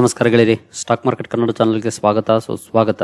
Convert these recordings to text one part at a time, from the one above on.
ನಮಸ್ಕಾರ ಗೆಳೆಯರಿ. Stock market Kannada ಚಾನಲ್ಗೆ ಸ್ವಾಗತ. ಸುಸ್ವಾಗತ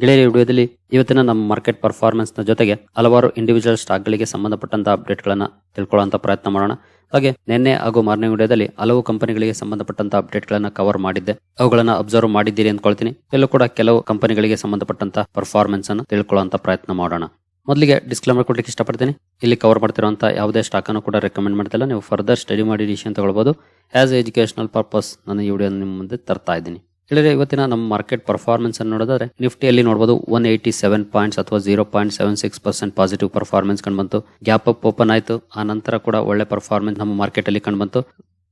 ಗೆಳೆಯರಿ, ವಿಡಿಯೋದಲ್ಲಿ ಇವತ್ತಿನ ನಮ್ಮ ಮಾರ್ಕೆಟ್ ಪರ್ಫಾರ್ಮೆನ್ಸ್ ಜೊತೆಗೆ ಹಲವಾರು ಇಂಡಿವಿಜುವಲ್ ಸ್ಟಾಕ್ ಗಳಿಗೆ ಸಂಬಂಧಪಟ್ಟಂತ ಅಪ್ಡೇಟ್ ಗಳನ್ನ ಪ್ರಯತ್ನ ಮಾಡೋಣ. ಹಾಗೆ ನಿನ್ನೆ ಹಾಗೂ ಮಾರ್ನಿಂಗ್ ವಿಡಿಯೋದಲ್ಲಿ ಹಲವು ಕಂಪನಿಗಳಿಗೆ ಸಂಬಂಧಪಟ್ಟಂತಹ ಅಪ್ಡೇಟ್ ಗಳನ್ನ ಕವರ್ ಮಾಡಿದ್ದೆ. ಅವುಗಳನ್ನ ಅಬ್ಸರ್ವ್ ಮಾಡಿದ್ದೀರಿ ಅಂದ್ಕೊಳ್ತೀನಿ. ಎಲ್ಲೂ ಕೂಡ ಕೆಲವು ಕಂಪನಿಗಳಿಗೆ ಸಂಬಂಧಪಟ್ಟಂತಹ ಪರ್ಫಾರ್ಮೆನ್ಸ್ ಅನ್ನು ತಿಳ್ಕೊಳ್ಳುವಂತ ಪ್ರಯತ್ನ ಮಾಡೋಣ. ಮೊದಲಿಗೆ ಡಿಸ್ಕ್ಲೇಮರ್ ಕೊಡ್ಲಿಕ್ಕೆ ಇಷ್ಟಪಡ್ತೀನಿ. ಇಲ್ಲಿ ಕವರ್ ಮಾಡ್ತಿರುವಂಥ ಯಾವುದೇ ಸ್ಟಾಕ್ ಅನ್ನು ಕೂಡ ರೆಕಮೆಂಡ್ ಮಾಡ್ತಿಲ್ಲ. ನೀವು ಫರ್ದರ್ ಸ್ಟಡಿ ಮಾಡಿ ಡಿಸಿಷನ್ ತಗೊಳ್ಬಹುದು ಆಸ್ ಎಜುಕೇಶನಲ್ ಪರ್ಪಸ್ ನಾನು ಈ ವಿಡಿಯೋ ನಿಮ್ಮ ಮುಂದೆ ತರ್ತಾ ಇದ್ದೀನಿ. ಹೇಳಿದ್ರೆ ಇವತ್ತಿನ ನಮ್ಮ ಮಾರ್ಕೆಟ್ ಪರ್ಫಾರ್ಮೆನ್ಸ್ ಅನ್ನು ನೋಡೋದಾದ್ರೆ, ನಿಫ್ಟಿಯಲ್ಲಿ ನೋಡಬಹುದು ಒನ್ ಏಯ್ಟಿ ಸೆವೆನ್ ಪಾಯಿಂಟ್ಸ್ ಅಥವಾ zero point seven six percent positive performance ಕಂಡುಬಂತು ಗ್ಯಾಪ್ ಅಪ್ ಓಪನ್ ಆಯಿತು. ಆ ನಂತರ ಕೂಡ ಒಳ್ಳೆ ಪರ್ಫಾರ್ಮೆನ್ಸ್ ನಮ್ಮ ಮಾರ್ಕೆಟ್ ಅಲ್ಲಿ ಕಂಡುಬಂತು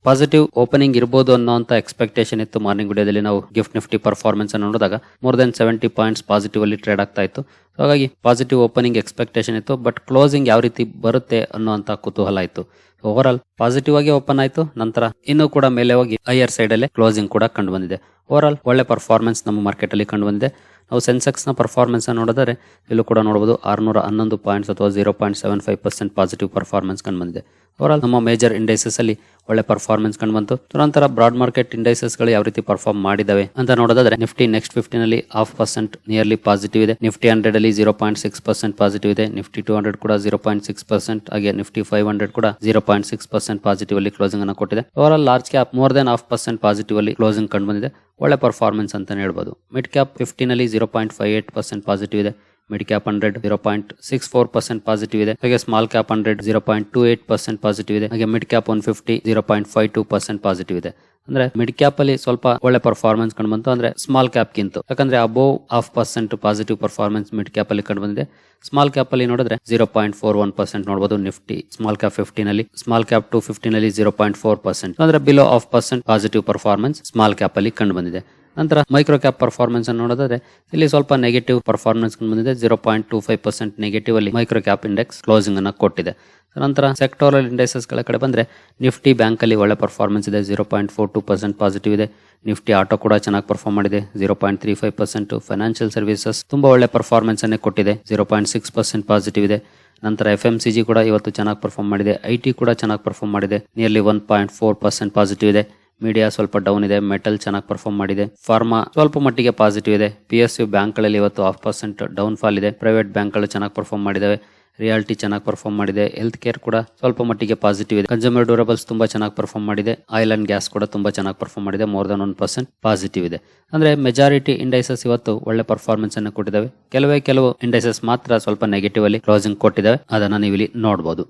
ಪಾಸಿಟಿವ್ ಓಪನಿಂಗ್ ಇರಬಹುದು ಅನ್ನೋಂತ ಎಕ್ಸ್ಪೆಕ್ಟೇಷನ್ ಇತ್ತು ಮಾರ್ನಿಂಗ್ ವಿಡಿಯೋದಲ್ಲಿ. ನಾವು ಗಿಫ್ಟ್ ನಿಫ್ಟಿ ಪರ್ಫಾರ್ಮೆನ್ಸ್ ಅನ್ನು ನೋಡಿದಾಗ more than seventy points positive ಅಲ್ಲಿ ಟ್ರೇಡ್ ಆಗ್ತಾ ಇತ್ತು. ಹಾಗಾಗಿ ಪಾಸಿಟಿವ್ ಓಪನಿಂಗ್ ಎಕ್ಸ್ಪೆಕ್ಟೇಷನ್ ಇತ್ತು ಬಟ್ ಕ್ಲೋಸಿಂಗ್ ಯಾವ ರೀತಿ ಬರುತ್ತೆ ಅನ್ನುವಂತ ಕುತೂಹಲ ಇತ್ತು. ಓವರ್ ಆಲ್ ಪಾಸಿಟಿವ್ ಆಗಿ ಓಪನ್ ಆಯಿತು. ನಂತರ ಇನ್ನೂ ಕೂಡ ಮೇಲೆ ಹೋಗಿ ಹೈಯರ್ ಸೈಡ್ ಅಲ್ಲಿ ಕ್ಲೋಸಿಂಗ್ ಕೂಡ ಕಂಡು ಬಂದಿದೆ. ಓವರ್ ಆಲ್ ಒಳ್ಳೆ ಪರ್ಫಾರ್ಮೆನ್ಸ್ ನಮ್ಮ ಮಾರ್ಕೆಟ್ ಅಲ್ಲಿ ಕಂಡು ಬಂದಿದೆ. ನಾವು ಸೆನ್ಸೆಕ್ಸ್ನ ಪರ್ಫಾರ್ಮೆನ್ಸ್ ನೋಡಿದರೆ ಇಲ್ಲೂ ಕೂಡ ನೋಡಬಹುದು ಆರ್ನೂರ ಹನ್ನೊಂದು ಪಾಯಿಂಟ್ಸ್ ಅಥವಾ zero point seven five percent positive performance ಕಂಡು ಬಂದಿದೆ. ಓವರ್ ಆಲ್ ನಮ್ಮ ಮೇಜರ್ ಇಂಡೈಸಸ್ ಅಲ್ಲಿ ಒಳ್ಳೆ ಪರ್ಫಾರ್ಮೆನ್ಸ್ ಕಂಡು ಬಂತು. ನಂತರ ಬ್ರಾಡ್ ಮಾರ್ಕೆಟ್ ಇಂಡೈಸಸ್ಗಳು ಯಾವ ರೀತಿ ಪರ್ಫಾರ್ಮ್ ಮಾಡಿದಾವೆ ಅಂತ ನೋಡೋದಾದ್ರೆ ನಿಫ್ಟಿ ನೆಕ್ಸ್ಟ್ ಫಿಫ್ಟಿನ್ ಅಲ್ಲಿ ಹಾಫ್ ಪರ್ಸೆಂಟ್ ನಿಯರ್ಲಿ ಪಾಸಿಟಿವ್ ಇದೆ. ನಿಫ್ಟಿ ಹಂಡ್ರೆಡ್ ಅಲ್ಲಿ zero point six percent positive ಇದೆ. ನಿಫ್ಟಿ ಟೂ ಹಂಡ್ರೆಡ್ ಕೂಡ ಜೀರೋ ಪಾಯಿಂಟ್ ಸಿಕ್ಸ್ ಪರ್ಸೆಂಟ್ ಹಾಗೆ ನಿಫ್ಟಿ ಫೈವ್ ಹಂಡ್ರೆಡ್ ಕೂಡ zero point six percent positive ಅಲ್ಲಿ ಕ್ಲೋಸಿಂಗ್ ಅನ್ನು ಕೊಟ್ಟಿದೆ. Overall large cap more than half percent positive ಅಲ್ಲಿ closing ಕಂಡು ಬಂದಿದೆ. ಒಳ್ಳೆ ಪರ್ಫಾರ್ಮೆನ್ಸ್ ಅಂತಾನೆ ಹೇಳ್ಬೋದು. Mid cap ಫಿಫ್ಟಿನಲ್ಲಿ zero point five eight percent positive ಇದೆ. Mid cap hundred zero point six four percent positive ಇದೆ. ಹಾಗೆ small cap hundred zero point two eight percent positive ಇದೆ. ಹಾಗೆ mid cap one fifty zero point five two percent positive ಇದೆ. ಅಂದ್ರೆ mid cap ಅಲ್ಲಿ ಸ್ವಲ್ಪ ಒಳ್ಳೆ ಪರ್ಫಾರ್ಮೆನ್ಸ್ ಕಂಡು ಬಂತು. ಅಂದ್ರೆ ಸ್ಮಾಲ್ ಕ್ಯಾಪ್ ಗಿಂತ. ಯಾಕಂದ್ರೆ above half percent positive performance mid cap ಅಲ್ಲಿ ಕಂಡು ಬಂದಿದೆ. ಸ್ಮಾಲ್ ಕ್ಯಾಪ್ ಅಲ್ಲಿ ನೋಡಿದ್ರೆ zero point four one percent ನೋಡಬಹುದು ನಿಫ್ಟಿ. ಸ್ಮಾಲ್ ಕ್ಯಾಪ್ ಫಿಫ್ಟಿ ನಲ್ಲಿ ಸ್ಮಾಲ್ ಕ್ಯಾಪ್ ಟು ಫಿಫ್ಟಿ ಅಲ್ಲಿ ಜೀರೋ ಪಾಯಿಂಟ್ ಫೋರ್ ಪರ್ಸೆಂಟ್ ಅಂದ್ರೆ below half percent positive performance small cap ಅಲ್ಲಿ ಕಂಡು ಬಂದಿದೆ. ನಂತರ ಮೈಕ್ರೋ ಕ್ಯಾಪ್ ಪರ್ಫಾರ್ಮೆನ್ಸ್ ಅನ್ನು ನೋಡೋದಾದ್ರೆ, ಇಲ್ಲಿ ಸ್ವಲ್ಪ ನೆಗೆಟಿವ್ ಪರ್ಫಾರ್ಮೆನ್ಸ್ ಬಂದಿದೆ. Zero point two five percent negative ಅಲ್ಲಿ ಮೈಕ್ರೋ ಕ್ಯಾಪ್ ಇಂಡೆಕ್ಸ್ ಕ್ಲೋಸಿಂಗ್ ಅನ್ನು ಕೊಟ್ಟಿದೆ. ನಂತರ ಸೆಕ್ಟೋರಲ್ ಇಂಡೆಕ್ಸಸ್ಗಳ ಕಡೆ ಬಂದ್ರೆ ನಿಫ್ಟಿ ಬ್ಯಾಂಕ್ ಅಲ್ಲಿ ಒಳ್ಳೆ ಪರ್ಫಾರ್ಮೆನ್ಸ್ ಇದೆ. Zero point four two percent positive ಇದೆ. ನಿಫ್ಟಿ ಆಟೋ ಕೂಡ ಚೆನ್ನಾಗಿ ಪರ್ಫಾರ್ಮ್ ಮಾಡಿದೆ. Zero point three five percent financial services ತುಂಬಾ ಒಳ್ಳೆ ಪರ್ಫಾರ್ಮೆನ್ಸ್ ಅನ್ನೇ ಕೊಟ್ಟಿದೆ. Zero point six percent positive ಇದೆ. ನಂತರ ಎಫ್ ಎಂ ಸಿ ಜಿ ಕೂಡ ಇವತ್ತು ಚೆನ್ನಾಗಿ ಪರ್ಫಾರ್ಮ್ ಮಾಡಿದೆ. ಐ ಟಿ ಕೂಡ ಚೆನ್ನಾಗಿ ಪರ್ಫಾರ್ಮ್ ಮಾಡಿದೆ. Nearly one point four percent positive ಇದೆ. ಮೀಡಿಯಾ ಸ್ವಲ್ಪ ಡೌನ್ ಇದೆ ಮೆಟಲ್ ಚೆನ್ನಾಗಿ ಪರ್ಫಾರ್ಮ್ ಮಾಡಿದೆ. ಫಾರ್ಮಾ ಸ್ವಲ್ಪ ಮಟ್ಟಿಗೆ ಪಾಸಿಟಿವ್ ಇದೆ. ಪಿ ಎಸ್ ಯು ಬ್ಯಾಂಕ್ಗಳಲ್ಲಿ ಇವತ್ತು ಹಾಫ್ ಪರ್ಸೆಂಟ್ ಡೌನ್ ಫಾಲ್ ಇದೆ. ಪ್ರೈವೇಟ್ ಬ್ಯಾಂಕ್ಗಳು ಚೆನ್ನಾಗಿ ಪರ್ಫಾರ್ಮ್ ಮಾಡಿದಾವೆ. ರಿಯಾಲಿಟಿ ಚೆನ್ನಾಗಿ ಪರ್ಫಾರ್ಮ್ ಮಾಡಿದೆ. ಹೆಲ್ತ್ ಕೇರ್ ಕೂಡ ಸ್ವಲ್ಪ ಮಟ್ಟಿಗೆ ಪಾಸಿಟಿವ್ ಇದೆ. ಕನ್ಸ್ಯೂಮರ್ ಡ್ಯೂರಬಲ್ಸ್ ತುಂಬಾ ಚೆನ್ನಾಗಿ ಪರ್ಫಾರ್ಮ್ ಮಾಡಿದೆ. ಆಯಿಲ್ ಅಂಡ್ ಗ್ಯಾಸ್ ಕೂಡ ತುಂಬಾ ಚೆನ್ನಾಗಿ ಪರ್ಫಾರ್ಮ್ ಮಾಡಿದೆ. More than one percent positive ಇದೆ. ಅಂದ್ರೆ ಮೆಜಾರಿಟಿ ಇಂಡೈಸಸ್ ಇವತ್ತು ಒಳ್ಳೆ ಪರ್ಫಾರ್ಮೆನ್ಸ್ ಅನ್ನು ಕೊಟ್ಟಿದ್ದಾವೆ ಕೆಲವೇ ಕೆಲವು ಇಂಡೈಸಸ್ ಮಾತ್ರ ಸ್ವಲ್ಪ ನೆಗೆಟಿವ್ ಅಲ್ಲಿ ಕ್ಲೋಸಿಂಗ್ ಕೊಟ್ಟಿದ್ದಾವೆ ಅದನ್ನ ನೀವು ಇಲ್ಲಿ ನೋಡಬಹುದು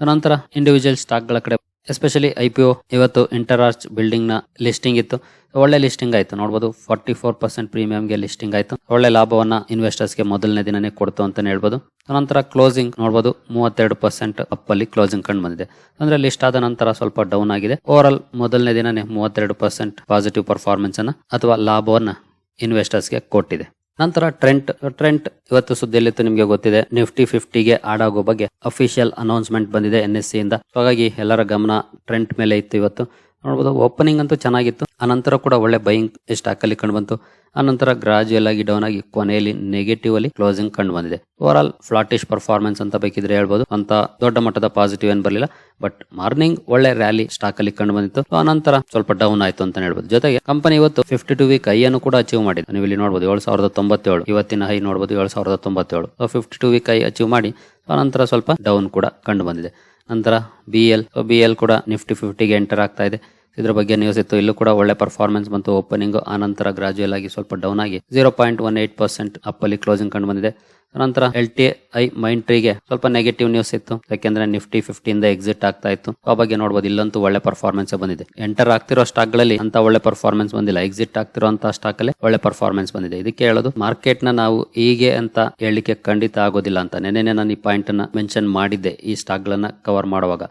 ನಂತರ ಇಂಡಿವಿಜುವಲ್ ಸ್ಟಾಕ್ಗಳ ಕಡೆ ಎಸ್ಪೆಷಲಿ ಐ ಪಿ ಒ ಇವತ್ತು ಇಂಟರಾರ್ಚ್ ಬಿಲ್ಡಿಂಗ್ನ ಲಿಸ್ಟಿಂಗ್ ಇತ್ತು. ಒಳ್ಳೆ ಲಿಸ್ಟಿಂಗ್ ಆಯಿತು. ನೋಡಬಹುದು ಫಾರ್ಟಿ ಫೋರ್ ಪರ್ಸೆಂಟ್ ಪ್ರೀಮಿಯಂಗೆ ಲಿಸ್ಟಿಂಗ್ ಆಯಿತು. ಒಳ್ಳೆ ಲಾಭವನ್ನ ಇನ್ವೆಸ್ಟರ್ಸ್ಗೆ ಮೊದಲನೇ ದಿನನೇ ಕೊಡ್ತು ಅಂತಾನೆ ಹೇಳ್ಬೋದು. ನಂತರ ಕ್ಲೋಸಿಂಗ್ ನೋಡಬಹುದು ಮೂವತ್ತೆರಡು ಪರ್ಸೆಂಟ್ ಅಪ್ ಅಲ್ಲಿ ಕ್ಲೋಸಿಂಗ್ ಕಂಡು ಬಂದಿದೆ. ಅಂದ್ರೆ ಲಿಸ್ಟ್ ಆದ ನಂತರ ಸ್ವಲ್ಪ ಡೌನ್ ಆಗಿದೆ. ಓವರ್ ಆಲ್ ಮೊದಲನೇ ದಿನನೇ ಮೂವತ್ತೆರಡು ಪರ್ಸೆಂಟ್ ಪಾಸಿಟಿವ್ ಪರ್ಫಾರ್ಮೆನ್ಸ್ ಅನ್ನ ಅಥವಾ ಲಾಭವನ್ನ ಇನ್ವೆಸ್ಟರ್ಸ್ಗೆ ಕೊಟ್ಟಿದೆ. ನಂತರ ಟ್ರೆಂಟ್ ಟ್ರೆಂಟ್ ಇವತ್ತು ಸುದ್ದಿಯಲ್ಲಿತ್ತು, ನಿಮಗೆ ಗೊತ್ತಿದೆ. ನಿಫ್ಟಿ ಫಿಫ್ಟಿಗೆ ಆಡ್ ಆಗೋ ಬಗ್ಗೆ ಅಫಿಷಿಯಲ್ ಅನೌನ್ಸ್ಮೆಂಟ್ ಬಂದಿದೆ ಎನ್ ಎಸ್ ಸಿ ಇಂದ ಹಾಗಾಗಿ ಎಲ್ಲರ ಗಮನ ಟ್ರೆಂಟ್ ಮೇಲೆ ಇತ್ತು ಇವತ್ತು. ನೋಡಬಹುದು ಓಪನಿಂಗ್ ಅಂತೂ ಚೆನ್ನಾಗಿತ್ತು. ಅನಂತರ ಕೂಡ ಒಳ್ಳೆ ಬೈಯಿಂಗ್ ಸ್ಟಾಕ್ ಅಲ್ಲಿ ಕಂಡು ಬಂತು. ಆನಂತರ ಗ್ರಾಜುಯಲ್ ಆಗಿ ಡೌನ್ ಆಗಿ ಕೊನೆಯಲ್ಲಿ ನೆಗೆಟಿವ್ ಅಲ್ಲಿ ಕ್ಲೋಸಿಂಗ್ ಕಂಡು ಬಂದಿದೆ. ಓವರ್ ಆಲ್ ಫ್ಲಾಟಿಶ್ ಪರ್ಫಾರ್ಮೆನ್ಸ್ ಅಂತ ಬೇಕಿದ್ರೆ ಹೇಳ್ಬೋದು. ಅಂತ ದೊಡ್ಡ ಮಟ್ಟದ ಪಾಸಿಟಿವ್ ಏನ್ ಬರಲಿಲ್ಲ. ಬಟ್ ಮಾರ್ನಿಂಗ್ ಒಳ್ಳೆ ರ್ಯಾಲಿ ಸ್ಟಾಕ್ ಅಲ್ಲಿ ಕಂಡು ಬಂದಿತ್ತು. ಆನಂತರ ಸ್ವಲ್ಪ ಡೌನ್ ಆಯ್ತು ಅಂತ ಹೇಳ್ಬೋದು. ಜೊತೆಗೆ ಕಂಪನಿ ಇವತ್ತು ಫಿಫ್ಟಿ ಟು ವೀಕ್ ಅನ್ನು ಕೂಡ ಅಚೀವ್ ಮಾಡಿದೆ. ನೀವು ಇಲ್ಲಿ ನೋಡಬಹುದು ಏಳು ಸಾವಿರದ ತೊಂಬತ್ತೇಳು, ಇವತ್ತಿನ ಹೈ ನೋಡಬಹುದು ಏಳು ಸಾವಿರದ ತೊಂಬತ್ತೇಳು. Fifty two week high achieve ಮಾಡಿ ಆನಂತರ ಸ್ವಲ್ಪ ಡೌನ್ ಕೂಡ ಕಂಡು ಬಂದಿದೆ. ನಂತರ ಬಿ ಎಲ್ ಬಿ ಎಲ್ ಕೂಡ ನಿಫ್ಟಿ ಫಿಫ್ಟಿಗೆ ಎಂಟರ್ ಆಗ್ತಾ ಇದೆ. ಇದ್ರ ಬಗ್ಗೆ ನ್ಯೂಸ್ ಇತ್ತು. ಇಲ್ಲೂ ಕೂಡ ಒಳ್ಳೆ ಪರ್ಫಾರ್ಮೆನ್ಸ್ ಬಂತು. ಓಪನಿಂಗ್ ಆನಂತರ ಗ್ರಾಜುಯಲ್ ಆಗಿ ಸ್ವಲ್ಪ ಡೌನ್ ಆಗಿ zero point one eight percent up ಅಲ್ಲಿ ಕ್ಲೋಸಿಂಗ್ ಕಂಡು ಬಂದಿದೆ. ನಂತರ ಎಲ್ ಟಿ ಐ ಮೈಂಡ್ ಟ್ರೀಗೆ ಸ್ವಲ್ಪ ನೆಗೆಟಿವ್ ನ್ಯೂಸ್ ಇತ್ತು. ಯಾಕೆಂದ್ರೆ ನಿಫ್ಟಿ ಫಿಫ್ಟಿಯಿಂದ ಎಕ್ಸಿಟ್ ಆಗ್ತಾ ಇತ್ತು. ಆ ಬಗ್ಗೆ ನೋಡಬಹುದು ಇಲ್ಲಂತೂ ಒಳ್ಳೆ ಪರ್ಫಾರ್ಮೆನ್ಸ್ ಬಂದಿದೆ. ಎಂಟರ್ ಆಗ್ತಿರೋ ಸ್ಟಾಕ್ಗಳಲ್ಲಿ ಅಂತ ಒಳ್ಳೆ ಪರ್ಫಾರ್ಮೆನ್ಸ್ ಬಂದಿಲ್ಲ. ಎಕ್ಸಿಟ್ ಆಗ್ತಿರೋ ಸ್ಟಾಕ್ ಅಲ್ಲಿ ಒಳ್ಳೆ ಪರ್ಫಾರ್ಮೆನ್ಸ್ ಬಂದಿದೆ. ಇದಕ್ಕೆ ಹೇಳೋದು ಮಾರ್ಕೆಟ್ನ ನಾವು ಹೀಗೆ ಅಂತ ಹೇಳಿಕೆ ಖಂಡಿತ ಆಗೋದಿಲ್ಲ ಅಂತ. ನೆನೆನೆ ನಾನು ಈ ಪಾಯಿಂಟ್ ಅನ್ನ ಮೆನ್ಷನ್ ಮಾಡಿದ್ದೆ ಈ ಸ್ಟಾಕ್ ಗಳನ್ನ ಕವರ್ ಮಾಡುವಾಗ.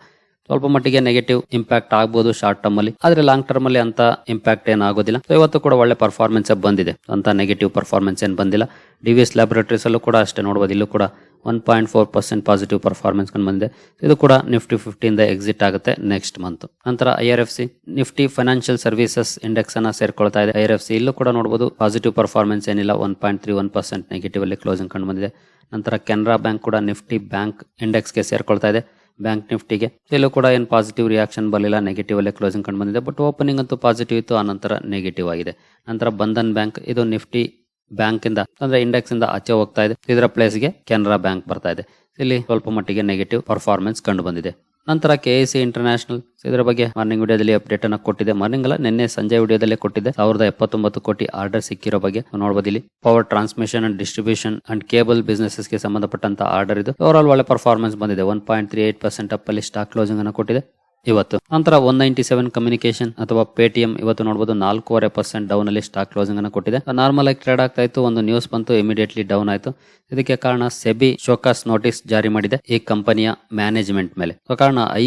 ಸ್ವಲ್ಪ ಮಟ್ಟಿಗೆ ನೆಗೆಟಿವ್ ಇಂಪ್ಯಾಕ್ಟ್ ಆಗ್ಬೋದು ಶಾರ್ಟ್ ಟರ್ಮ್ ಅಲ್ಲಿ. ಆದ್ರೆ ಲಾಂಗ್ ಟರ್ಮ್ ಅಲ್ಲಿ ಅಂತ ಇಂಪ್ಯಾಕ್ಟ್ ಏನಾಗೋದಿಲ್ಲ ಸೊ ಇವತ್ತು ಕೂಡ ಒಳ್ಳೆ ಪರ್ಫಾರ್ಮೆನ್ಸ್ ಬಂದಿದೆ. ಅಂತ ನೆಗೆಟಿವ್ ಪರ್ಫಾರ್ಮೆನ್ಸ್ ಏನ್ ಬಂದಿಲ್ಲ. ಡಿವಿಎಸ್ ಲ್ಯಾಬೊರೇಟರೀಸ್ ಅಲ್ಲೂ ಕೂಡ ಅಷ್ಟೇ ನೋಡಬಹುದು ಇಲ್ಲೂ ಕೂಡ one point four percent positive performance ಬಂದಿದೆ. ಇದು ಕೂಡ ನಿಫ್ಟಿ ಫಿಫ್ಟಿಯಿಂದ ಎಕ್ಸಿಟ್ ಆಗುತ್ತೆ ನೆಕ್ಸ್ಟ್ ಮಂತ್ ನಂತರ I R F C Nifty financial services index ಅನ್ನ ಸೇರ್ಕೊಳ್ತಾ ಇದೆ. ಐ ಆರ್ ಎಫ್ ಸಿ ಇಲ್ಲೂ ಕೂಡ ನೋಡಬಹುದು ಪಾಸಿಟಿವ್ ಪರ್ಫಾರ್ಮೆನ್ಸ್ ಏನಿಲ್ಲ. One point three one percent negative ಅಲ್ಲಿ ಕ್ಲೋಸಿಂಗ್ ಕಂಡು ಬಂದಿದೆ. ನಂತರ ಕೆನರಾ ಬ್ಯಾಂಕ್ ಕೂಡ ನಿಫ್ಟಿ ಬ್ಯಾಂಕ್ ಇಂಡೆಕ್ಸ್ಗೆ ಸೇರ್ಕೊಳ್ತಾ ಇದೆ. ಬ್ಯಾಂಕ್ ನಿಫ್ಟಿಗೆ. ಇಲ್ಲೂ ಕೂಡ ಏನು ಪಾಸಿಟಿವ್ ರಿಯಾಕ್ಷನ್ ಬರಲಿಲ್ಲ ನೆಗೆಟಿವ್ ಅಲ್ಲೇ ಕ್ಲೋಸಿಂಗ್ ಕಂಡು ಬಂದಿದೆ ಬಟ್ ಓಪನಿಂಗ್ ಅಂತೂ ಪಾಸಿಟಿವ್ ಇತ್ತು, ಆನಂತರ ನೆಗೆಟಿವ್ ಆಗಿದೆ. ನಂತರ ಬಂಧನ್ ಬ್ಯಾಂಕ್, ಇದು ನಿಫ್ಟಿ ಬ್ಯಾಂಕ್ ಇಂದ ಅಂದ್ರೆ ಇಂಡೆಕ್ಸ್ ಇಂದ ಆಚೆ ಹೋಗ್ತಾ ಇದೆ. ಇದರ ಪ್ಲೇಸ್ಗೆ ಕೆನರಾ ಬ್ಯಾಂಕ್ ಬರ್ತಾ ಇದೆ. ಇಲ್ಲಿ ಸ್ವಲ್ಪ ಮಟ್ಟಿಗೆ ನೆಗೆಟಿವ್ ಪರ್ಫಾರ್ಮೆನ್ಸ್ ಕಂಡು ಬಂದಿದೆ. ನಂತರ ಕೆ ಎ ಸಿ ಇಂಟರ್ನ್ಯಾಷನಲ್ ಇದರ ಬಗ್ಗೆ ಮಾರ್ನಿಂಗ್ ವಿಡಿಯೋದಲ್ಲಿ ಅಪ್ಡೇಟ್ ಅನ್ನ ಕೊಟ್ಟಿದೆ. ಮಾರ್ನಿಂಗ್ ಅಲ್ಲ, ನಿನ್ನೆ ಸಂಜೆ ವಿಡಿಯೋದಲ್ಲಿ ಕೊಟ್ಟಿದೆ ಸಾವಿರದ ಎಪ್ಪತ್ತೊಂಬತ್ತು ಕೋಟಿ ಆರ್ಡರ್ ಸಿಕ್ಕಿರೋ ಬಗ್ಗೆ ನೋಡಬಹುದು ಇಲ್ಲಿ. Power transmission and distribution and cable ಬಿಸ್ನೆಸಸ್ಗೆ ಸಂಬಂಧಪಟ್ಟಂತ ಆರ್ಡರ್ ಇದು. ಓವರ್ ಆಲ್ ಒಳ್ಳೆ ಪರ್ಫಾರ್ಮೆನ್ಸ್ ಬಂದಿದೆ. One point three eight percent up ಅಲ್ಲಿ ಸ್ಟಾಕ್ ಕ್ಲೋಸಿಂಗ್ ಅನ್ನು ಕೊಟ್ಟಿದೆ. ಇವತ್ತು. ನಂತರ ಒನ್ ನೈಂಟಿ ಸೆವೆನ್ ಕಮ್ಯುನಿಕೇಶನ್ ಅಥವಾ ಪೇಟಿಎಂ ಇವತ್ತು ನೋಡಬಹುದು ನಾಲ್ಕೂವರೆ ಪರ್ಸೆಂಟ್ ಡೌನ್ ಅಲ್ಲಿ ಸ್ಟಾಕ್ ಕ್ಲೋಸಿಂಗ್ ಅನ್ನು ಕೊಟ್ಟಿದೆ. ನಾರ್ಮಲ್ ಆಗಿ ಟ್ರೇಡ್ ಆಗ್ತಾ ಇತ್ತು, ಒಂದು ನ್ಯೂಸ್ ಬಂತು ಇಮಿಡಿಯೇಟ್ಲಿ ಡೌನ್ ಆಯಿತು. ಇದಕ್ಕೆ ಕಾರಣ ಸೆಬಿ ಶೋಕಾಸ್ ನೋಟಿಸ್ ಜಾರಿ ಮಾಡಿದೆ, ಈ ಕಂಪನಿಯ ಮ್ಯಾನೇಜ್ಮೆಂಟ್ ಮೇಲೆ. ಕಾರಣ ಐ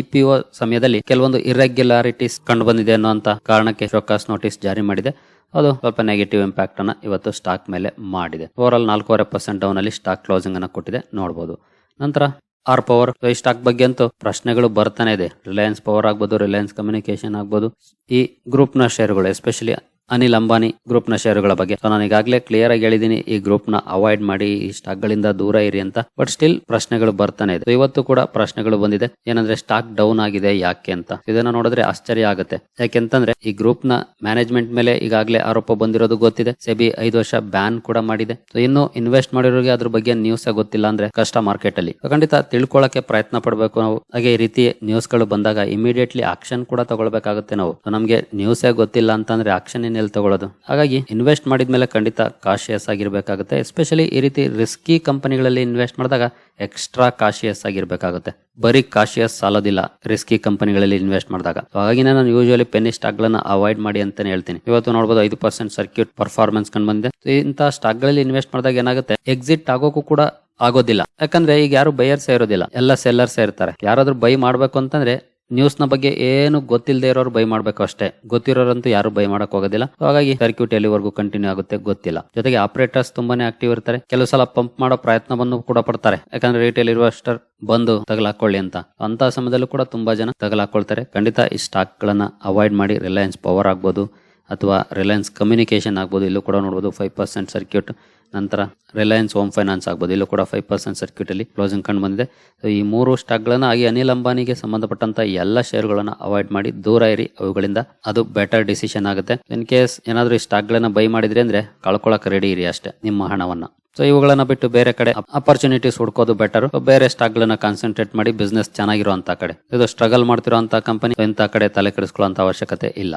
ಸಮಯದಲ್ಲಿ ಕೆಲವೊಂದು ಇರೆಗ್ಯುಲಾರಿಟೀಸ್ ಕಂಡು ಬಂದಿದೆ ಅನ್ನುವಂತ ಕಾರಣಕ್ಕೆ ಶೋಕಾಸ್ ನೋಟಿಸ್ ಜಾರಿ ಮಾಡಿದೆ. ಅದು ಸ್ವಲ್ಪ ನೆಗೆಟಿವ್ ಇಂಪ್ಯಾಕ್ಟ್ ಅನ್ನ ಇವತ್ತು ಸ್ಟಾಕ್ ಮೇಲೆ ಮಾಡಿದೆ. ಓವರ್ ಆಲ್ ನಾಲ್ಕೂವರೆ ಪರ್ಸೆಂಟ್ ಡೌನ್ ಅಲ್ಲಿ ಸ್ಟಾಕ್ ಕ್ಲೋಸಿಂಗ್ ಅನ್ನ ಕೊಟ್ಟಿದೆ ನೋಡಬಹುದು ನಂತರ ಆರ್ ಪವರ್ ಸ್ಟಾಕ್ ಬಗ್ಗೆ ಅಂತೂ ಪ್ರಶ್ನೆಗಳು ಬರ್ತಾನೆ ಇದೆ. ರಿಲಯನ್ಸ್ ಪವರ್ ಆಗ್ಬೋದು, ರಿಲಯನ್ಸ್ ಕಮ್ಯುನಿಕೇಶನ್ ಆಗ್ಬೋದು. ಈ ಗ್ರೂಪ್ನ ಶೇರ್ಗಳು ಎಸ್ಪೆಷಲಿ ಅನಿಲ್ ಅಂಬಾನಿ ಗ್ರೂಪ್ನ ಶೇರುಗಳ ಬಗ್ಗೆ. ಸೊ ನಾನು ಈಗಾಗಲೇ ಕ್ಲಿಯರ್ ಆಗಿ ಹೇಳಿದೀನಿ, ಈ ಗ್ರೂಪ್ನ ಅವಾಯ್ಡ್ ಮಾಡಿ, ಈ ಸ್ಟಾಕ್ ಗಳಿಂದ ದೂರ ಇರಿ ಅಂತ. ಬಟ್ ಸ್ಟಿಲ್ ಪ್ರಶ್ನೆಗಳು ಬರ್ತಾನೆ ಇದೆ. ಇವತ್ತು ಕೂಡ ಪ್ರಶ್ನೆಗಳು ಬಂದಿದೆ. ಏನಂದ್ರೆ ಸ್ಟಾಕ್ ಡೌನ್ ಆಗಿದೆ ಯಾಕೆ ಅಂತ. ಇದನ್ನ ನೋಡಿದ್ರೆ ಆಶ್ಚರ್ಯ ಆಗುತ್ತೆ. ಯಾಕೆಂತಂದ್ರೆ, ಈ ಗ್ರೂಪ್ನ ಮ್ಯಾನೇಜ್ಮೆಂಟ್ ಮೇಲೆ ಈಗಾಗಲೇ ಆರೋಪ ಬಂದಿರೋದು ಗೊತ್ತಿದೆ. ಸೆಬಿ ಐದು ವರ್ಷ ಬ್ಯಾನ್ ಕೂಡ ಮಾಡಿದೆ. ಸೊ ಇನ್ನು ಇನ್ವೆಸ್ಟ್ ಮಾಡಿರೋರಿಗೆ ಅದ್ರ ಬಗ್ಗೆ ನ್ಯೂಸ್ ಗೊತ್ತಿಲ್ಲ ಅಂದ್ರೆ ಕಷ್ಟ ಮಾರ್ಕೆಟ್ ಅಲ್ಲಿ. ಖಂಡಿತ ತಿಳ್ಕೊಳ್ಳಕ್ಕೆ ಪ್ರಯತ್ನ ಪಡಬೇಕು ನಾವು. ಹಾಗೆ ಈ ರೀತಿ ನ್ಯೂಸ್ಗಳು ಬಂದಾಗ ಇಮಿಡಿಯೇಟ್ಲಿ ಆಕ್ಷನ್ ಕೂಡ ತಗೊಳ್ಬೇಕಾಗುತ್ತೆ ನಾವು. ನಮಗೆ ನ್ಯೂಸ್ ಗೊತ್ತಿಲ್ಲ ಅಂತಂದ್ರೆ ಆಕ್ಷನ್ ಏನೆಲ್ಲಿ ತಗೊಳ್ಳೋದು. ಹಾಗಾಗಿ ಇನ್ವೆಸ್ಟ್ ಮಾಡಿದ್ಮೇಲೆ ಖಂಡಿತ ಕಾಶಿಯಸ್ ಆಗಿರಬೇಕಾಗುತ್ತೆ. ಎಸ್ಪೆಷಲಿ ಈ ರೀತಿ ರಿಸ್ಕಿ ಕಂಪನಿಗಳಲ್ಲಿ ಇನ್ವೆಸ್ಟ್ ಮಾಡಿದಾಗ ಎಕ್ಸ್ಟ್ರಾ ಕಾಶಿಯಸ್ ಆಗಿರಬೇಕಾಗುತ್ತೆ. ಬರೀ ಕಾಶಿಯಸ್ ಸಾಲೋದಿಲ್ಲ ರಿಸ್ಕಿ ಕಂಪನಿಗಳಲ್ಲಿ ಇನ್ವೆಸ್ಟ್ ಮಾಡಿದಾಗ. ಹಾಗಾಗಿ ನಾನು ಯೂಶಲಿ ಪೆನ್ನಿ ಸ್ಟಾಕ್ ಗಳನ್ನ ಅವಾಯ್ಡ್ ಮಾಡಿ ಅಂತಾನೆ ಹೇಳ್ತೀನಿ. ಇವತ್ತು ನೋಡಬಹುದು ಐದು ಪರ್ಸೆಂಟ್ ಸರ್ಕ್ಯೂಟ್ ಪರ್ಫಾರ್ಮೆನ್ಸ್ ಕಂಡು ಬಂದಿದೆ. ಇಂತಹ ಸ್ಟಾಕ್ಗಳಲ್ಲಿ ಇನ್ವೆಸ್ಟ್ ಮಾಡಿದಾಗ ಏನಾಗುತ್ತೆ? ಎಕ್ಸಿಟ್ ಆಗೋಕು ಕೂಡ ಆಗೋದಿಲ್ಲ. ಯಾಕಂದ್ರೆ ಈಗ ಯಾರು ಬೈಯರ್ಸ್ ಇರೋದಿಲ್ಲ. ಎಲ್ಲ ಸೆಲ್ಲರ್ಸ್ ಇರ್ತಾರೆ. ಯಾರಾದ್ರೂ ಬೈ ಮಾಡ್ಬೇಕು ಅಂತಂದ್ರೆ ನ್ಯೂಸ್ನ ಬಗ್ಗೆ ಏನು ಗೊತ್ತಿಲ್ಲದೆ ಇರೋರು ಬೈ ಮಾಡಬೇಕು ಅಷ್ಟೇ. ಗೊತ್ತಿರೋರಂತೂ ಯಾರು ಬೈ ಮಾಡಕ್ ಹೋಗೋದಿಲ್ಲ. ಹಾಗಾಗಿ ಸರ್ಕ್ಯೂಟ್ ಎಲ್ಲಿವರೆಗೂ ಕಂಟಿನ್ಯೂ ಆಗುತ್ತೆ, ಗೊತ್ತಿಲ್ಲ. ಜೊತೆಗೆ ಆಪರೇಟರ್ಸ್ ತುಂಬಾನೇ ಆಕ್ಟಿವ್ ಇರ್ತಾರೆ. ಕೆಲವು ಸಲ ಪಂಪ್ ಮಾಡೋ ಪ್ರಯತ್ನವನ್ನು ಕೂಡ ಪಡ್ತಾರೆ. ಯಾಕಂದ್ರೆ ರಿಟೇಲ್ ಇನ್ವೆಸ್ಟರ್ ಬಂದು ತಗಲಾಕೊಳ್ಳಿ ಅಂತ. ಅಂತ ಸಮಯದಲ್ಲೂ ಕೂಡ ತುಂಬಾ ಜನ ತಗಲಾಕೊಳ್ತಾರೆ. ಖಂಡಿತ ಈ ಸ್ಟಾಕ್ ಗಳನ್ನ ಅವಾಯ್ಡ್ ಮಾಡಿ ರಿಲಯನ್ಸ್ ಪವರ್ ಆಗ್ಬೋದು, ಅಥವಾ ರಿಲಯನ್ಸ್ ಕಮ್ಯುನಿಕೇಶನ್ ಆಗ್ಬೋದು, ಇಲ್ಲೂ ಕೂಡ ನೋಡ್ಬೋದು ಫೈವ್ ಪರ್ಸೆಂಟ್ ಸರ್ಕ್ಯೂಟ್ ನಂತರ ರಿಲಯನ್ಸ್ ಹೋಮ್ ಫೈನಾನ್ಸ್ ಆಗ್ಬೋದು. ಇಲ್ಲೂ ಕೂಡ ಫೈವ್ ಪರ್ಸೆಂಟ್ ಸರ್ಕ್ಯೂಟ್ ಅಲ್ಲಿ ಕ್ಲೋಸಿಂಗ್ ಕಂಡು ಬಂದಿದೆ. ಈ ಮೂರು ಸ್ಟಾಕ್ಗಳನ್ನು ಹಾಗೆ ಅನಿಲ್ ಅಂಬಾನಿಗೆ ಸಂಬಂಧಪಟ್ಟಂತ ಎಲ್ಲ ಶೇರ್ಗಳನ್ನ ಅವಾಯ್ಡ್ ಮಾಡಿ ದೂರ ಇರಿ. ಅವುಗಳಿಂದ ಅದು ಬೆಟರ್ ಡಿಸಿಷನ್ ಆಗುತ್ತೆ. ಇನ್ ಕೇಸ್ ಏನಾದರೂ ಈ ಸ್ಟಾಕ್ಗಳನ್ನ ಬೈ ಮಾಡಿದ್ರಿ ಅಂದ್ರೆ ಕಳ್ಕೊಳಕ್ ರೆಡಿ ಇರಿ ಅಷ್ಟೇ ನಿಮ್ಮ ಹಣವನ್ನ. ಸೊ ಇವುಗಳನ್ನ ಬಿಟ್ಟು ಬೇರೆ ಕಡೆ ಅಪರ್ಚುನಿಟೀಸ್ ಹುಡ್ಕೋದು ಬೆಟರ್ ಬೇರೆ ಸ್ಟಾಕ್ ಗಳನ್ನ ಕಾನ್ಸಂಟ್ರೇಟ್ ಮಾಡಿ ಬಿಸ್ನೆಸ್ ಚೆನ್ನಾಗಿರುವಂತ ಕಡೆ. ಇದು ಸ್ಟ್ರಗಲ್ ಮಾಡ್ತಿರುವಂತಹ ಕಂಪನಿ ಇಂಥ ಕಡೆ ತಲೆ ಕೆಡಿಸ್ಕೊಳ್ಳುವಂತ ಅವಶ್ಯಕತೆ ಇಲ್ಲ.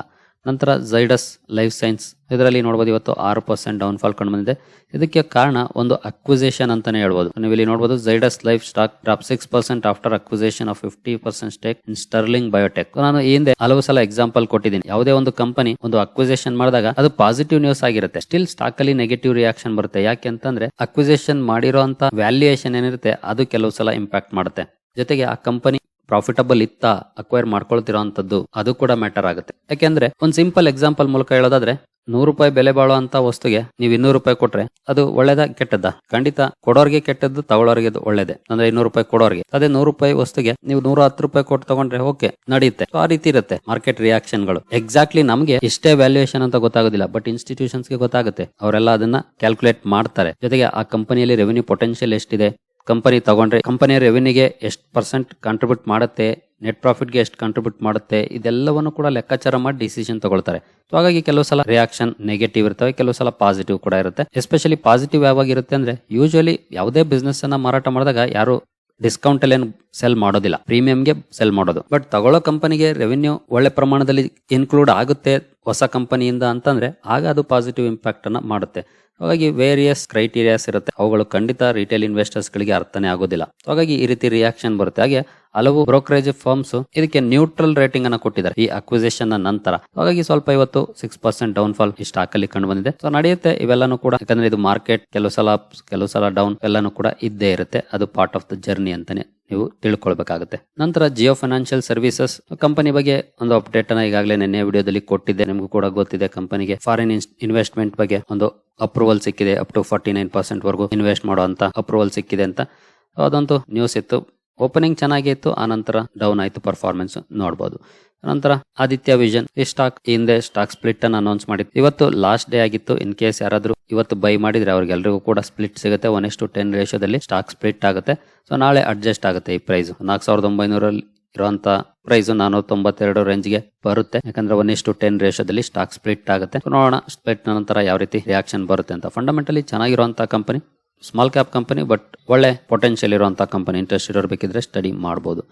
ನಂತರ ಝೈಡಸ್ ಲೈಫ್ ಸೈನ್ಸ್ ಇದರಲ್ಲಿ ನೋಡಬಹುದು ಇವತ್ತು ಆರು ಪರ್ಸೆಂಟ್ ಡೌನ್ ಫಾಲ್ ಕಂಡು ಬಂದಿದೆ. ಇದಕ್ಕೆ ಕಾರಣ ಒಂದು ಅಕ್ವಿಸೇಷನ್ ಅಂತಾನೆ ಹೇಳ್ಬೋದು. ನೀವು ಇಲ್ಲಿ ನೋಡಬಹುದು Zydus Life stock drop six percent after acquisition of fifty percent stake in Sterling Biotech ನಾನು ಈ ಹಿಂದೆ ಹಲವು ಸಲ ಎಕ್ಸಾಂಪಲ್ ಕೊಟ್ಟಿದ್ದೀನಿ. ಯಾವುದೇ ಒಂದು ಕಂಪನಿ ಒಂದು ಅಕ್ವಿಸೇಷನ್ ಮಾಡಿದಾಗ ಅದು ಪಾಸಿಟಿವ್ ನ್ಯೂಸ್ ಆಗಿರುತ್ತೆ. ಸ್ಟಿಲ್ ಸ್ಟಾಕ್ ಅಲ್ಲಿ ನೆಗೆಟಿವ್ ರಿಯಾಕ್ಷನ್ ಬರುತ್ತೆ. ಯಾಕೆ ಅಂತಂದ್ರೆ ಅಕ್ವಿಸೇಷನ್ ಮಾಡಿರೋಂತ ವ್ಯಾಲ್ಯೂಯೇಷನ್ ಏನಿರುತ್ತೆ, ಅದು ಕೆಲವು ಸಲ ಇಂಪ್ಯಾಕ್ಟ್ ಮಾಡುತ್ತೆ. ಜೊತೆಗೆ ಆ ಕಂಪನಿ ಪ್ರಾಫಿಟಬಲ್ ಇತ್ತ ಅಕ್ವೈರ್ ಮಾಡ್ಕೊಳ್ತಿರೋಂಥದ್ದು ಅದು ಕೂಡ ಮ್ಯಾಟರ್ ಆಗುತ್ತೆ. ಯಾಕೆಂದ್ರೆ, ಒಂದು ಸಿಂಪಲ್ ಎಕ್ಸಾಂಪಲ್ ಮೂಲಕ ಹೇಳೋದಾದ್ರೆ, ನೂರು ರೂಪಾಯಿ ಬೆಲೆ ಬಾಳುವಂತ ವಸ್ತುಗೆ ನೀವು ಇನ್ನೂರು ರೂಪಾಯಿ ಕೊಟ್ರೆ, ಅದು ಒಳ್ಳೇದ, ಕೆಟ್ಟದ್ದ? ಖಂಡಿತ ಕೊಡೋರ್ಗೆ ಕೆಟ್ಟದ್ದು ತಗೊಳ್ಳೋರಿಗೆ ಒಳ್ಳೇದೇ. ಅಂದ್ರೆ ಇನ್ನೂರು ರೂಪಾಯಿ ಕೊಡೋರ್ಗೆ. ಅದೇ ನೂರು ರೂಪಾಯಿ ವಸ್ತುಗೆ ನೀವು ನೂರ ಹತ್ತು ರೂಪಾಯಿ ಕೊಟ್ಟು ತಗೊಂಡ್ರೆ ಓಕೆ, ನಡೆಯುತ್ತೆ. ಆ ರೀತಿ ಇರುತ್ತೆ ಮಾರ್ಕೆಟ್ ರಿಯಾಕ್ಷನ್ಗಳು ಎಕ್ಸಾಕ್ಟ್ಲಿ ನಮಗೆ ಇಷ್ಟೇ ವ್ಯಾಲ್ಯೂಯೇಷನ್ ಅಂತ ಗೊತ್ತಾಗೋದಿಲ್ಲ ಬಟ್ ಇನ್ಸ್ಟಿಟ್ಯೂಷನ್ಸ್ಗೆ ಗೊತ್ತಾಗುತ್ತೆ. ಅವರೆಲ್ಲ ಅದನ್ನ ಕ್ಯಾಲ್ಕುಲೇಟ್ ಮಾಡ್ತಾರೆ. ಜೊತೆಗೆ ಆ ಕಂಪನಿಯಲ್ಲಿ ರೆವೆನ್ಯೂ ಪೊಟೆನ್ಶಿಯಲ್ ಎಷ್ಟಿದೆ ಕಂಪನಿ ತಗೊಂಡ್ರೆ ಕಂಪನಿಯ ರೆವೆನ್ಯೂಗೆ ಎಷ್ಟು ಪರ್ಸೆಂಟ್ ಕಾಂಟ್ರಿಬ್ಯೂಟ್ ಮಾಡುತ್ತೆ ನೆಟ್ ಪ್ರಾಫಿಟ್ಗೆ ಎಷ್ಟು ಕಾಂಟ್ರಿಬ್ಯೂಟ್ ಮಾಡುತ್ತೆ, ಇದೆಲ್ಲವನ್ನು ಕೂಡ ಲೆಕ್ಕಾಚಾರ ಮಾಡಿ ಡಿಸಿಷನ್ ತಗೊಳ್ತಾರೆ. ಸೊ ಹಾಗಾಗಿ ಕೆಲವು ಸಲ ರಿಯಾಕ್ಷನ್ ನೆಗೆಟಿವ್ ಇರ್ತವೆ, ಕೆಲವು ಸಲ ಪಾಸಿಟಿವ್ ಕೂಡ ಇರುತ್ತೆ. ಎಸ್ಪೆಷಲಿ ಪಾಸಿಟಿವ್ ಯಾವಾಗ ಇರುತ್ತೆ ಅಂದ್ರೆ ಯೂಶುವಲಿ ಯಾವುದೇ ಬಿಸ್ನೆಸ್ ಅನ್ನ ಮಾರಾಟ ಮಾಡಿದಾಗ ಯಾರು ಡಿಸ್ಕೌಂಟ್ ಅಲ್ಲಿ ಏನು ಸೆಲ್ ಮಾಡೋದಿಲ್ಲ. ಪ್ರೀಮಿಯಂಗೆ ಸೆಲ್ ಮಾಡೋದು. ಬಟ್ ತಗೊಳ್ಳೋ ಕಂಪನಿಗೆ ರೆವೆನ್ಯೂ ಒಳ್ಳೆ ಪ್ರಮಾಣದಲ್ಲಿ ಇನ್ಕ್ಲೂಡ್ ಆಗುತ್ತೆ ಹೊಸ ಕಂಪನಿಯಿಂದ ಅಂತಂದ್ರೆ, ಆಗ ಅದು ಪಾಸಿಟಿವ್ ಇಂಪ್ಯಾಕ್ಟ್ ಅನ್ನ ಮಾಡುತ್ತೆ. ಹಾಗಾಗಿ ವೇರಿಯಸ್ ಕ್ರೈಟೀರಿಯಾಸ್ ಇರುತ್ತೆ. ಅವುಗಳು ಖಂಡಿತ ರಿಟೇಲ್ ಇನ್ವೆಸ್ಟರ್ಸ್ ಗಳಿಗೆ ಅರ್ಥನೇ ಆಗೋದಿಲ್ಲ. ಹಾಗಾಗಿ ಈ ರೀತಿ ರಿಯಾಕ್ಷನ್ ಬರುತ್ತೆ. ಹಾಗೆ ಹಲವು ಬ್ರೋಕರೇಜ್ ಫರ್ಮ್ಸ್ ಇದಕ್ಕೆ ನ್ಯೂಟ್ರಲ್ ರೇಟಿಂಗ್ ಅನ್ನ ಕೊಟ್ಟಿದ್ದಾರೆ ಈ ಅಕ್ವಿಸೇಷನ್ ನಂತರ. ಹಾಗಾಗಿ ಸ್ವಲ್ಪ ಇವತ್ತು ಸಿಕ್ಸ್ ಪರ್ಸೆಂಟ್ ಡೌನ್ ಫಾಲ್ ಈ ಸ್ಟಾಕ್ ಅಲ್ಲಿ ಕಂಡು ಬಂದಿದೆ. ಸೊ ನಡೆಯುತ್ತೆ. ಇವೆಲ್ಲಾನು ಕೂಡ ಯಾಕಂದ್ರೆ ಇದು ಮಾರ್ಕೆಟ್ ಕೆಲವು ಸಲ ಕೆಲವು ಸಲ ಡೌನ್ ಎಲ್ಲಾನು ಕೂಡ ಇದ್ದೇ ಇರುತ್ತೆ. ಅದು ಪಾರ್ಟ್ ಆಫ್ ದ ಜರ್ನಿ ಅಂತಾನೆ ನೀವು ತಿಳ್ಕೊಳ್ಬೇಕಾಗುತ್ತೆ. ನಂತರ ಜಿಯೋ ಫೈನಾನ್ಷಿಯಲ್ ಸರ್ವಿಸಸ್ ಕಂಪನಿ ಬಗ್ಗೆ ಒಂದು ಅಪ್ಡೇಟ್ ಅನ್ನ ಈಗಾಗಲೇ ನಿನ್ನೆ ವಿಡಿಯೋದಲ್ಲಿ ಕೊಟ್ಟಿದ್ದೆ. ನಿಮಗೂ ಕೂಡ ಗೊತ್ತಿದೆ ಕಂಪನಿಗೆ ಫಾರಿನ್ ಇನ್ವೆಸ್ಟ್ಮೆಂಟ್ ಬಗ್ಗೆ ಒಂದು ಅಪ್ರೂವಲ್ ಸಿಕ್ಕಿದೆ. Up to forty nine percent ವರೆಗೂ ಇನ್ವೆಸ್ಟ್ ಮಾಡುವಂತ ಅಪ್ರೂವಲ್ ಸಿಕ್ಕಿದೆ ಅಂತ ಅದಂತೂ ನ್ಯೂಸ್ ಇತ್ತು. ಓಪನಿಂಗ್ ಚೆನ್ನಾಗಿತ್ತು ಆನಂತರ ಡೌನ್ ಆಯಿತು ಪರ್ಫಾರ್ಮೆನ್ಸ್ ನೋಡಬಹುದು ನಂತರ ಆದಿತ್ಯ ವಿಷನ್. ಈ ಸ್ಟಾಕ್ ಹಿಂದೆ ಸ್ಟಾಕ್ ಸ್ಪ್ಲಿಟ್ ಅನ್ನು ಅನೌನ್ಸ್ ಮಾಡಿತ್ತು. ಇವತ್ತು ಲಾಸ್ಟ್ ಡೇ ಆಗಿತ್ತು. ಇನ್ ಕೇಸ್ ಯಾರಾದ್ರೂ ಇವತ್ತು ಬೈ ಮಾಡಿದ್ರೆ ಅವ್ರಿಗೆಲ್ಲರಿಗೂ ಕೂಡ ಸ್ಪ್ಲಿಟ್ ಸಿಗುತ್ತೆ. ಒನ್ ಎಷ್ಟು ಟೆನ್ ರೇಷೋದಲ್ಲಿ ಸ್ಟಾಕ್ ಸ್ಪ್ಲಿಟ್ ಆಗುತ್ತೆ. ಸೊ ನಾಳೆ ಅಡ್ಜಸ್ಟ್ ಆಗುತ್ತೆ ಈ ಪ್ರೈಸ್ ನಾಲ್ಕು ಸಾವಿರದ ಒಂಬೈನೂರಲ್ಲಿ ಇರುವಂತ ಪ್ರೈಸ್ ನಾನೂರ ತೊಂಬತ್ತೆರಡು ರೇಂಜ್ಗೆ ಬರುತ್ತೆ. ಯಾಕಂದ್ರೆ ಒನ್ ಇಷ್ಟು ಟೆನ್ ರೇಷೋದಲ್ಲಿ ಸ್ಟಾಕ್ ಸ್ಪ್ಲಿಟ್ ಆಗುತ್ತೆ. ನೋಡೋಣ ಸ್ಪ್ಲಿಟ್ ನಂತರ ಯಾವ ರೀತಿ ರಿಯಾಕ್ಷನ್ ಬರುತ್ತೆ ಅಂತ. Fundamentally ಚೆನ್ನಾಗಿರುವಂತಹ company small cap company but ಒಳ್ಳೆ ಪೊಟೆನ್ಷಿಯಲ್ ಇರುವಂತಹ ಕಂಪನಿ ಇಂಟ್ರೆಸ್ಟ್ ಇರೋರು ಬೇಕಿದ್ರೆ ಸ್ಟಡಿ ಮಾಡಬಹುದು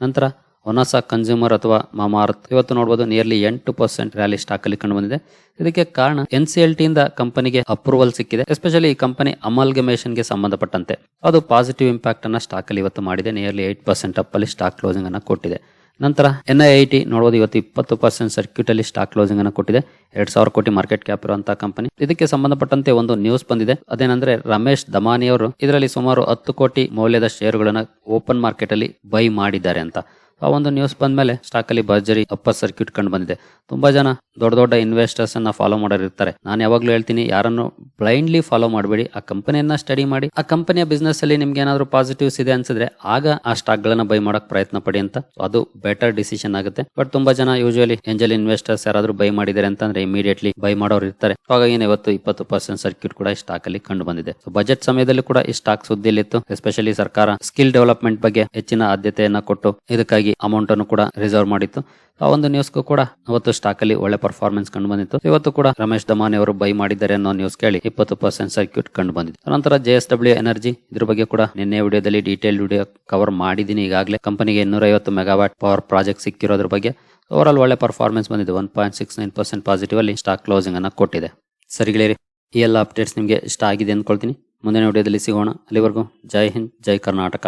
ನಂತರ ಹೊನಸ ಕನ್ಸ್ಯೂಮರ್ ಅಥವಾ ಮಾಮಾರ್ತ್, ಇವತ್ತು ನೋಡಬಹುದು ನಿಯರ್ಲಿ ಎಂಟು ಪರ್ಸೆಂಟ್ ರ್ಯಾಲಿ ಸ್ಟಾಕ್ ಅಲ್ಲಿ ಕಂಡು ಬಂದಿದೆ ಇದಕ್ಕೆ ಕಾರಣ ಎನ್ ಸಿ ಎಲ್ ಟಿ ಇಂದ ಕಂಪನಿಗೆ ಅಪ್ರೂವಲ್ ಸಿಕ್ಕಿದೆ. ಎಸ್ಪೆಷಲಿ ಈ ಕಂಪನಿ ಅಮಲ್ಗಮೇಷನ್ಗೆ ಸಂಬಂಧಪಟ್ಟಂತೆ. ಅದು ಪಾಸಿಟಿವ್ ಇಂಪ್ಯಾಕ್ಟ್ ಅನ್ನ ಸ್ಟಾಕ್ ಅಲ್ಲಿ ಇವತ್ತು ಮಾಡಿದೆ. ನಿಯರ್ಲಿ ಏಟ್ ಪರ್ಸೆಂಟ್ ಅಪ್ ಅಲ್ಲಿ ಸ್ಟಾಕ್ ಕ್ಲೋಸಿಂಗ್ ಅನ್ನ ಕೊಟ್ಟಿದೆ. ನಂತರ ಎನ್ ಐ ಐ ಟಿ ನೋಡಬಹುದು ಇವತ್ತು ಇಪ್ಪತ್ತು ಪರ್ಸೆಂಟ್ ಸರ್ಕ್ಯೂಟ್ ಅಲ್ಲಿ ಸ್ಟಾಕ್ ಕ್ಲೋಸಿಂಗ್ ಅನ್ನ ಕೊಟ್ಟಿದೆ. ಎರಡ್ ಸಾವಿರ ಕೋಟಿ ಮಾರ್ಕೆಟ್ ಕ್ಯಾಪ್ ಇರುವಂತಹ ಕಂಪನಿ ಇದಕ್ಕೆ ಸಂಬಂಧಪಟ್ಟಂತೆ ಒಂದು ನ್ಯೂಸ್ ಬಂದಿದೆ. ಅದೇನಂದ್ರೆ ರಮೇಶ್ ದಮಾನಿ ಅವರು ಇದರಲ್ಲಿ ಸುಮಾರು ಹತ್ತು ಕೋಟಿ ಮೌಲ್ಯದ ಶೇರುಗಳನ್ನ ಓಪನ್ ಮಾರ್ಕೆಟ್ ಅಲ್ಲಿ ಬೈ ಮಾಡಿದ್ದಾರೆ ಅಂತ. ಆ ಒಂದು ನ್ಯೂಸ್ ಬಂದ್ಮೇಲೆ ಸ್ಟಾಕ್ ಅಲ್ಲಿ ಭರ್ಜರಿ ಅಪ್ಪರ್ ಸರ್ಕ್ಯೂಟ್ ಕಂಡು ಬಂದಿದೆ. ತುಂಬಾ ಜನ ದೊಡ್ಡ ದೊಡ್ಡ ಇನ್ವೆಸ್ಟರ್ಸ್ ಅನ್ನ ಫಾಲೋ ಮಾಡೋರು ಇರ್ತಾರೆ. ನಾನು ಯಾವಾಗ್ಲೂ ಹೇಳ್ತೀನಿ, ಯಾರನ್ನು ಬ್ಲೈಂಡ್ಲಿ ಫಾಲೋ ಮಾಡಬೇಡಿ. ಆ ಕಂಪನಿಯನ್ನ ಸ್ಟಡಿ ಮಾಡಿ, ಆ ಕಂಪನಿಯ ಬಿಸ್ನೆಸ್ ಅಲ್ಲಿ ನಿಮ್ಗೆ ಏನಾದ್ರು ಪಾಸಿಟಿವ್ಸ್ ಇದೆ ಅನ್ಸಿದ್ರೆ ಆಗ ಆ ಸ್ಟಾಕ್ ಗಳನ್ನ ಬೈ ಮಾಡಕ್ ಪ್ರಯತ್ನ ಪಡಿ ಅಂತ. ಅದು ಬೆಟರ್ ಡಿಸಿಷನ್ ಆಗುತ್ತೆ. ಬಟ್ ತುಂಬಾ ಜನ ಯೂಶುವಲಿ ಏಂಜಲ್ ಇನ್ವೆಸ್ಟರ್ಸ್ ಯಾರಾದ್ರೂ ಬೈ ಮಾಡಿದ್ದಾರೆ ಅಂತಂದ್ರೆ ಇಮಿಡಿಯೇಟ್ಲಿ ಬೈ ಮಾಡೋರು ಇರ್ತಾರೆ. ಹಾಗಾಗಿ ಇವತ್ತು ಇಪ್ಪತ್ತು ಪರ್ಸೆಂಟ್ ಸರ್ಕ್ಯೂಟ್ ಕೂಡ ಈ ಸ್ಟಾಕ್ ಅಲ್ಲಿ ಕಂಡು ಬಂದಿದೆ. ಬಜೆಟ್ ಸಮಯದಲ್ಲಿ ಕೂಡ ಈ ಸ್ಟಾಕ್ ಸುದ್ದಿಯಲ್ಲಿತ್ತು. ಎಸ್ಪೆಷಲಿ ಸರ್ಕಾರ ಸ್ಕಿಲ್ ಡೆವಲಪ್ಮೆಂಟ್ ಬಗ್ಗೆ ಹೆಚ್ಚಿನ ಆದ್ಯತೆಯನ್ನ ಕೊಟ್ಟು ಇದಕ್ಕಾಗಿ ಅಮೌಂಟ್ ಅನ್ನು ಕೂಡ ರಿಸರ್ವ್ ಮಾಡಿತ್ತು. ಆ ಒಂದು ನ್ಯೂಸ್ಗೂ ಕೂಡ ಅವತ್ತು ಸ್ಟಾಕ್ ಅಲ್ಲಿ ಒಳ್ಳೆ ಪರ್ಫಾರ್ಮೆನ್ಸ್ ಕಂಡು ಬಂದಿತ್ತು. ಇವತ್ತು ಕೂಡ ರಮೇಶ್ ದಮಾನಿ ಅವರು ಬೈ ಮಾಡಿದ್ದಾರೆ ಅನ್ನೋ ನ್ಯೂಸ್ ಕೇಳಿ ಇಪ್ಪತ್ತು ಪರ್ಸೆಂಟ್ ಸರ್ಕ್ಯೂಟ್ ಕಂಡು ಬಂದಿದೆ. ನಂತರ ಜೆ ಎಸ್ ಡಬ್ಲ್ಯೂ ಎನರ್ಜಿ ಇದ್ರ ಬಗ್ಗೆ ಕೂಡ ನಿನ್ನೆ ವಿಡಿಯೋದಲ್ಲಿ ಡೀಟೇಲ್ ವಿಡಿಯೋ ಕವರ್ ಮಾಡಿದ್ದೀನಿ ಈಗಾಗಲೇ. ಕಂಪನಿಗೆ ಇನ್ನೂರ ಐವತ್ತು ಮೆಗಾವ್ಯಾಟ್ ಪವರ್ ಪ್ರಾಜೆಕ್ಟ್ ಸಿಕ್ಕಿರೋದ್ರ ಬಗ್ಗೆ ಓವರ್ ಆಲ್ ಒಳ್ಳೆ ಪರ್ಫಾರ್ಮೆನ್ಸ್ ಬಂದಿದೆ. One point six nine percent positive ಅಲ್ಲಿ ಸ್ಟಾಕ್ ಕ್ಲೋಸಿಂಗ್ ಅನ್ನ ಕೊಟ್ಟಿದೆ. ಸರಿ ಗೆಳೆಯರಿ, ಈ ಎಲ್ಲ ಅಪ್ಡೇಟ್ಸ್ ನಿಮಗೆ ಇಷ್ಟ ಆಗಿದೆ ಅಂದ್ಕೊಳ್ತೀನಿ. ಮುಂದಿನ ವಿಡಿಯೋದಲ್ಲಿ ಸಿಗೋಣ. ಅಲ್ಲಿವರೆಗೂ ಜೈ ಹಿಂದ್, ಜೈ ಕರ್ನಾಟಕ.